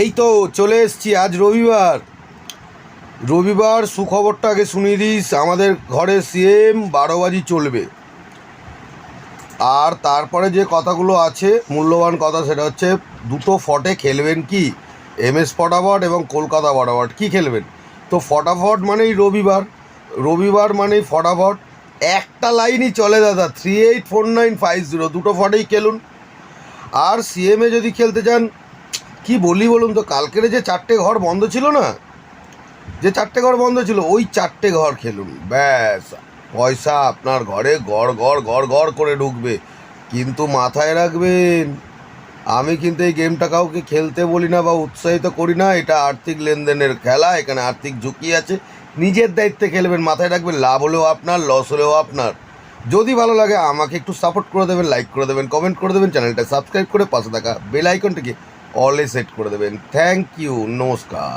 এই তো চলে এসছি আজ রবিবার। রবিবার সুখবরটা আগে শুনিয়ে দিস, আমাদের ঘরে সিএম বারো বাজি চলবে। আর তারপরে যে কথাগুলো আছে, মূল্যবান কথা সেটা হচ্ছে, দুটো ফটে খেলবেন কি? এম এস ফটাফট এবং কলকাতা ফটাফট কি খেলবেন? তো ফটাফট মানেই রবিবার। রবিবার মানেই ফটাফট, একটা লাইনই চলে দাদা three eight four nine five zero দুটো ফটেই খেলুন। আর সিএমএ যদি খেলতে চান কি বলি বলুন তো? কালকের যে চারটে ঘর বন্ধ ছিল না, যে চারটে ঘর বন্ধ ছিল, ওই চারটে ঘর খেলুন। ব্যাস, পয়সা আপনার ঘরে গড় গড় গড় গড় করে ঢুকবে, কিন্তু মাথায় রাখবেন, আমি কিন্তু এই গেমটা কাউকে খেলতে বলি না বা উৎসাহিত করি না, এটা আর্থিক লেনদেনের খেলা, এখানে আর্থিক ঝুঁকি আছে, নিজের দায়িত্বে খেলবেন, মাথায় রাখবেন, লাভ হলেও আপনার লস হলেও আপনার। যদি ভালো লাগে, আমাকে একটু সাপোর্ট করে দেবেন লাইক করে দেবেন কমেন্ট করে দেবেন চ্যানেলটা সাবস্ক্রাইব করে পাশে থাকা বেল আইকনটিকে অলে সেট করে দেবেন। থ্যাংক ইউ নমস্কার।